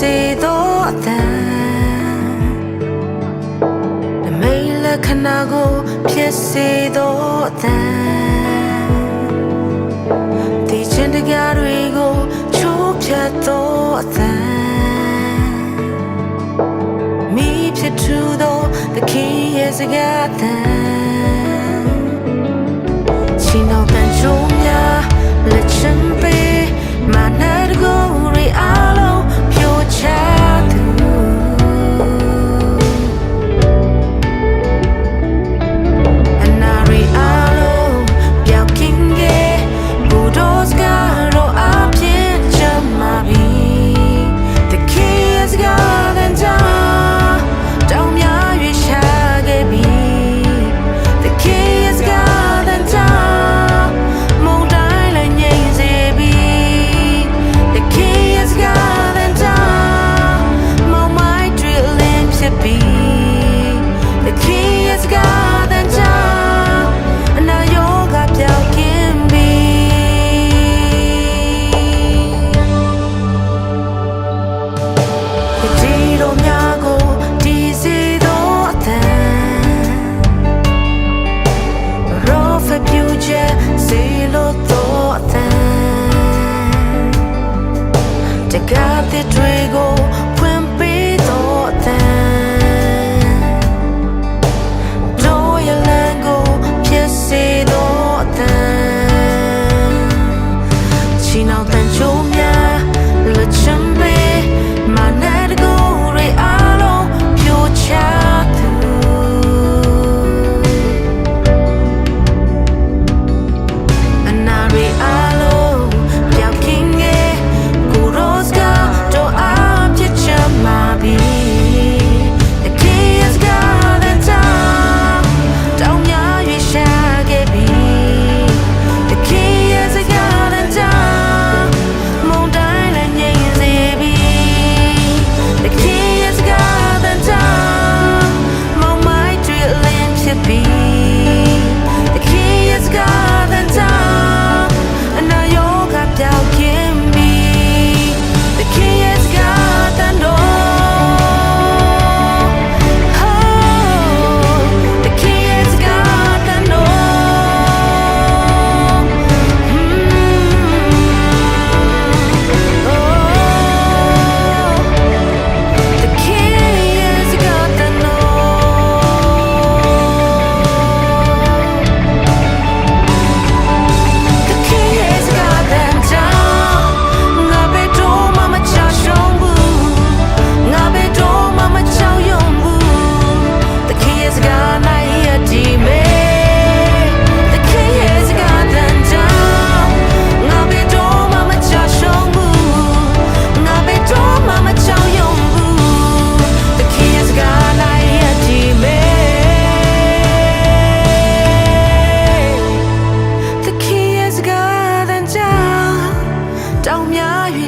စေသောအသံနမိတ်လက္ခဏာကိုဖြစ်စေသောအသံဒီချင်းတရားတွေကိုချိုးဖြတ်သောအသံမိဖြစ်သူသောသခင်ရဲ့စကားအသံရှင်တော်ပန်ချုံများလက်ချင်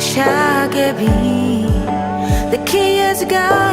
shall give me The key is gone